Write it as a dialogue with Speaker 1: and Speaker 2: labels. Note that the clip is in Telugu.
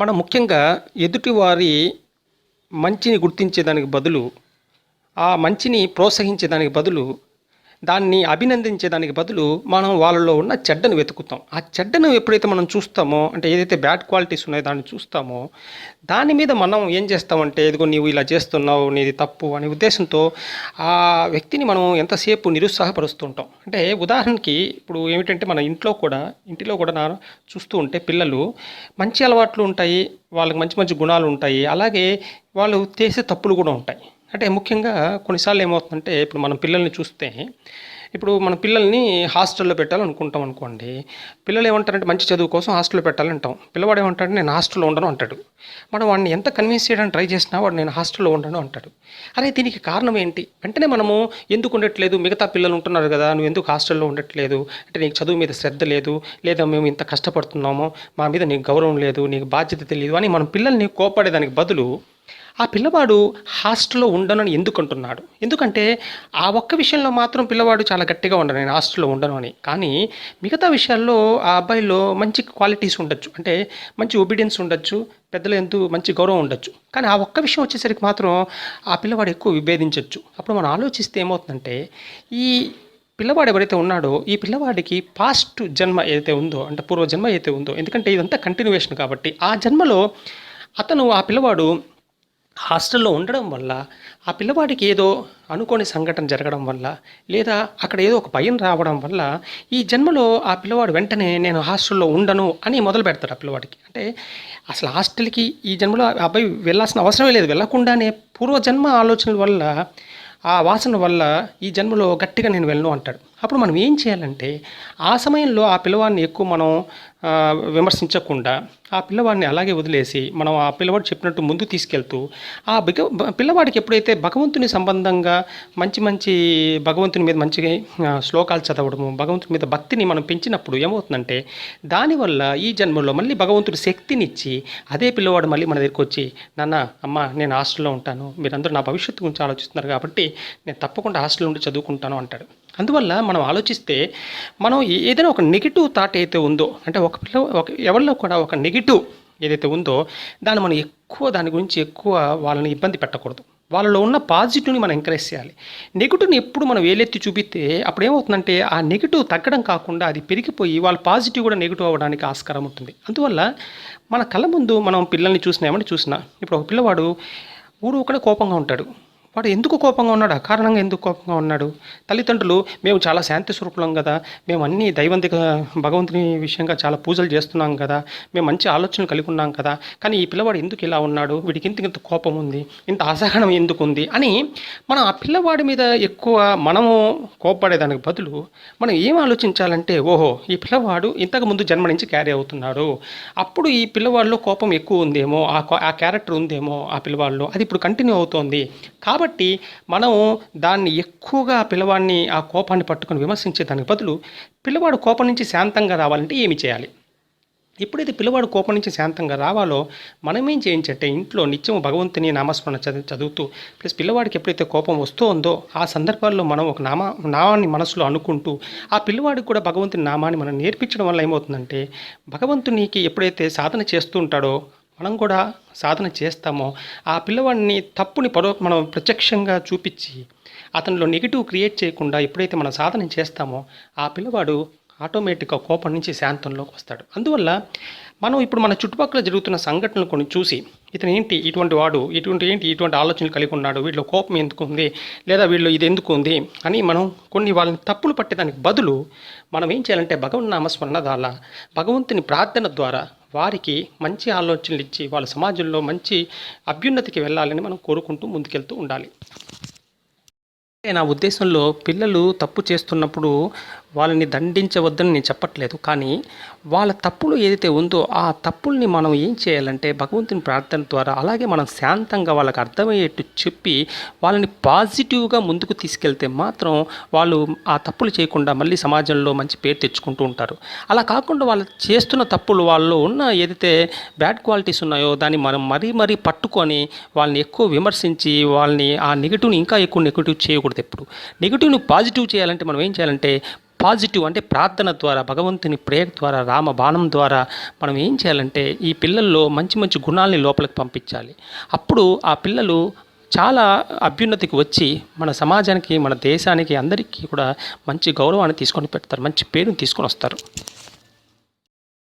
Speaker 1: మనం ముఖ్యంగా ఎదుటివారి మంచిని గుర్తించేదానికి బదులు ఆ మంచిని ప్రోత్సహించేదానికి బదులు దాన్ని అభినందించేదానికి బదులు మనం వాళ్ళలో ఉన్న చెడ్డను వెతుకుతాం. ఆ చెడ్డను ఎప్పుడైతే మనం చూస్తామో అంటే ఏదైతే బ్యాడ్ క్వాలిటీస్ ఉన్నాయో దాన్ని చూస్తామో దాని మీద మనం ఏం చేస్తామంటే ఇదిగో నీవు ఇలా చేస్తున్నావు నీది తప్పు అనే ఉద్దేశంతో ఆ వ్యక్తిని మనం ఎంతసేపు నిరుత్సాహపరుస్తుంటాం. అంటే ఉదాహరణకి ఇప్పుడు ఏమిటంటే మన ఇంట్లో కూడా ఇంటిలో కూడా నా చూస్తూ ఉంటే పిల్లలు మంచి అలవాట్లు ఉంటాయి వాళ్ళకి మంచి మంచి గుణాలు ఉంటాయి అలాగే వాళ్ళు చేసే తప్పులు కూడా ఉంటాయి. అంటే ముఖ్యంగా కొన్నిసార్లు ఏమవుతుందంటే ఇప్పుడు మనం పిల్లల్ని చూస్తే ఇప్పుడు మన పిల్లల్ని హాస్టల్లో పెట్టాలనుకుంటాం అనుకోండి. పిల్లలు ఏమంటారంటే మంచి చదువు కోసం హాస్టల్లో పెట్టాలంటాం. పిల్లవాడు ఏమంటాడు నేను హాస్టల్లో ఉండను అంటాడు. మనం వాడిని ఎంత కన్విన్స్ చేయడానికి ట్రై చేసినా వాడు నేను హాస్టల్లో ఉండను అంటాడు. అరే దీనికి కారణం ఏంటి? వెంటనే మనము ఎందుకు ఉండట్లేదు? మిగతా పిల్లలు ఉంటున్నారు కదా నువ్వు ఎందుకు హాస్టల్లో ఉండట్లేదు? అంటే నీకు చదువు మీద శ్రద్ధ లేదు లేదా మేము ఇంత కష్టపడుతున్నాము మా మీద నీకు గౌరవం లేదు నీకు బాధ్యత తెలియదు అని మనం పిల్లల్ని కోపాడేదానికి బదులు ఆ పిల్లవాడు హాస్టల్లో ఉండనని ఎందుకు అంటున్నాడు ఎందుకంటే ఆ ఒక్క విషయంలో మాత్రం పిల్లవాడు చాలా గట్టిగా ఉండను నేను హాస్టల్లో ఉండను అని. కానీ మిగతా విషయాల్లో ఆ అబ్బాయిలో మంచి క్వాలిటీస్ ఉండొచ్చు. అంటే మంచి ఒబీడియన్స్ ఉండొచ్చు పెద్దలు ఎంతో మంచి గౌరవం ఉండొచ్చు. కానీ ఆ ఒక్క విషయం వచ్చేసరికి మాత్రం ఆ పిల్లవాడు ఎక్కువ విభేదించవచ్చు అప్పుడు మనం ఆలోచిస్తే ఏమవుతుందంటే ఈ పిల్లవాడు ఎవరైతే ఉన్నాడో ఈ పిల్లవాడికి పాస్ట్ జన్మ ఏదైతే ఉందో అంటే పూర్వ జన్మ ఏదైతే ఉందో ఎందుకంటే ఇదంతా కంటిన్యూవేషన్ కాబట్టి ఆ జన్మలో అతను ఆ పిల్లవాడు హాస్టల్లో ఉండడం వల్ల ఆ పిల్లవాడికి ఏదో అనుకోని సంఘటన జరగడం వల్ల లేదా అక్కడ ఏదో ఒక భయం రావడం వల్ల ఈ జన్మలో ఆ పిల్లవాడు వెంటనే నేను హాస్టల్లో ఉండను అని మొదలు పెడతాడు ఆ పిల్లవాడికి. అంటే అసలు హాస్టల్కి ఈ జన్మలో ఆ అబ్బాయి వెళ్ళాల్సిన అవసరమే లేదు. వెళ్ళకుండానే పూర్వజన్మ ఆలోచనల వల్ల ఆ వాసన వల్ల ఈ జన్మలో గట్టిగా నేను వెళ్ళను అంటాడు. అప్పుడు మనం ఏం చేయాలంటే ఆ సమయంలో ఆ పిల్లవాడిని ఎక్కువ మనం విమర్శించకుండా ఆ పిల్లవాడిని అలాగే వదిలేసి మనం ఆ పిల్లవాడు చెప్పినట్టు ముందు తీసుకెళ్తూ ఆ బిగ పిల్లవాడికి ఎప్పుడైతే భగవంతుని సంబంధంగా మంచి మంచి భగవంతుని మీద మంచిగా శ్లోకాలు చదవడము భగవంతుని మీద భక్తిని మనం పెంచినప్పుడు ఏమవుతుందంటే దానివల్ల ఈ జన్మలో మళ్ళీ భగవంతుడి శక్తినిచ్చి అదే పిల్లవాడు మళ్ళీ మన దగ్గరికి వచ్చి నాన్న అమ్మ నేను హాస్టల్లో ఉంటాను. మీరందరూ నా భవిష్యత్తు గురించి ఆలోచిస్తున్నారు కాబట్టి నేను తప్పకుండా హాస్టల్లో ఉండి చదువుకుంటాను అంటాడు. అందువల్ల మనం ఆలోచిస్తే మనం ఏదైనా ఒక నెగిటివ్ థాట్ అయితే ఉందో అంటే ఒక పిల్ల ఒక ఎవరిలో కూడా ఒక నెగిటివ్ ఏదైతే ఉందో దాన్ని మనం ఎక్కువ దాని గురించి ఎక్కువ వాళ్ళని ఇబ్బంది పెట్టకూడదు. వాళ్ళలో ఉన్న పాజిటివ్ని మనం ఎంకరేజ్ చేయాలి. నెగిటివ్ని ఎప్పుడు మనం వేలెత్తి చూపిస్తే అప్పుడు ఏమవుతుందంటే ఆ నెగిటివ్ తగ్గడం కాకుండా అది పెరిగిపోయి వాళ్ళ పాజిటివ్ కూడా నెగిటివ్ అవ్వడానికి ఆస్కారం ఉంటుంది. అందువల్ల మన కళ్ళ ముందు మనం పిల్లల్ని చూసినా ఏమని చూసినా ఇప్పుడు ఒక పిల్లవాడు ఊరు ఒకడే కోపంగా ఉంటాడు. వాడు ఎందుకు కోపంగా ఉన్నాడు? అకారణంగా ఎందుకు కోపంగా ఉన్నాడు? తల్లిదండ్రులు మేము చాలా శాంతి స్వరూపులం కదా. మేము అన్ని దైవంతిక భగవంతుని విషయంగా చాలా పూజలు చేస్తున్నాం కదా. మేము మంచి ఆలోచనలు కలిగి ఉన్నాం కదా. కానీ ఈ పిల్లవాడు ఎందుకు ఇలా ఉన్నాడు? వీడికి ఇంత ఇంత కోపం ఉంది. ఇంత అసహనం ఎందుకు ఉంది? అని మనం ఆ పిల్లవాడి మీద ఎక్కువ మనము కోపపడేదానికి బదులు మనం ఏం ఆలోచించాలంటే ఓహో ఈ పిల్లవాడు ఇంతకు ముందు జన్మ నుంచి క్యారీ అవుతున్నాడు. అప్పుడు ఈ పిల్లవాడిలో కోపం ఎక్కువ ఉందేమో? ఆ కో- ఆ క్యారెక్టర్ ఉందేమో ఆ పిల్లవాడిలో? అది ఇప్పుడు కంటిన్యూ అవుతోంది. కాబట్టి కాబట్టి మనం దాన్ని ఎక్కువగా పిల్లవాడిని ఆ కోపాన్ని పట్టుకొని విమర్శించే దానికి బదులు పిల్లవాడు కోపం నుంచి శాంతంగా రావాలంటే ఏమి చేయాలి? ఎప్పుడైతే పిల్లవాడు కోపం నుంచి శాంతంగా రావాలో మనం ఏం చేయించంటే ఇంట్లో నిత్యం భగవంతుని నామస్మరణ చదివి చదువుతూ ప్లస్ పిల్లవాడికి ఎప్పుడైతే కోపం వస్తుందో ఆ సందర్భాల్లో మనం ఒక నామ నామాన్ని మనసులో అనుకుంటూ ఆ పిల్లవాడికి కూడా భగవంతుని నామాన్ని మనం నేర్పించడం వల్ల ఏమవుతుందంటే భగవంతునికి ఎప్పుడైతే సాధన చేస్తూ ఉంటాడో మనం కూడా సాధన చేస్తామో ఆ పిల్లవాడిని తప్పుని పరో మనం ప్రత్యక్షంగా చూపించి అతనిలో నెగిటివ్ క్రియేట్ చేయకుండా ఎప్పుడైతే మనం సాధన చేస్తామో ఆ పిల్లవాడు ఆటోమేటిక్గా కోపం నుంచి శాంతంలోకి వస్తాడు. అందువల్ల మనం ఇప్పుడు మన చుట్టుపక్కల జరుగుతున్న సంఘటనలు కొన్ని చూసి ఇతను ఏంటి ఇటువంటి వాడు ఇటువంటి ఏంటి ఇటువంటి ఆలోచనలు కలిగి ఉన్నాడు వీళ్ళు కోపం ఎందుకు ఉంది లేదా వీళ్ళు ఇది ఎందుకు ఉంది అని మనం కొన్ని వాళ్ళని తప్పులు పట్టేదానికి బదులు మనం ఏం చేయాలంటే భగవన్ నామస్మరణ ద్వారా భగవంతుని ప్రార్థన ద్వారా వారికి మంచి ఆలోచనలు ఇచ్చి వాళ్ళ సమాజంలో మంచి అభ్యున్నతికి వెళ్ళాలని మనం కోరుకుంటూ ముందుకెళ్తూ ఉండాలి. నా ఉద్దేశంలో పిల్లలు తప్పు చేస్తున్నప్పుడు వాళ్ళని దండించవద్దని నేను చెప్పట్లేదు. కానీ వాళ్ళ తప్పులు ఏదైతే ఉందో ఆ తప్పుల్ని మనం ఏం చేయాలంటే భగవంతుని ప్రార్థన ద్వారా అలాగే మనం శాంతంగా వాళ్ళకి అర్థమయ్యేట్టు చెప్పి వాళ్ళని పాజిటివ్గా ముందుకు తీసుకెళ్తే మాత్రం వాళ్ళు ఆ తప్పులు చేయకుండా మళ్ళీ సమాజంలో మంచి పేరు తెచ్చుకుంటూ ఉంటారు. అలా కాకుండా వాళ్ళు చేస్తున్న తప్పులు వాళ్ళు ఉన్న ఏదైతే బ్యాడ్ క్వాలిటీస్ ఉన్నాయో దాన్ని మనం మరీ మరీ పట్టుకొని వాళ్ళని ఎక్కువ విమర్శించి వాళ్ళని ఆ నెగిటివ్ని ఇంకా ఎక్కువ నెగిటివ్ చేయకూడదు ఎప్పుడు నెగిటివ్ను పాజిటివ్ చేయాలంటే మనం ఏం చేయాలంటే పాజిటివ్ అంటే ప్రార్థన ద్వారా భగవంతుని ప్రేయర్ ద్వారా రామ బాణం ద్వారా మనం ఏం చేయాలంటే ఈ పిల్లల్లో మంచి మంచి గుణాలని లోపలికి పంపించాలి. అప్పుడు ఆ పిల్లలు చాలా అభ్యున్నతికి వచ్చి మన సమాజానికి మన దేశానికి అందరికీ కూడా మంచి గౌరవాన్ని తీసుకొని పెడతారు మంచి పేరుని తీసుకొని వస్తారు.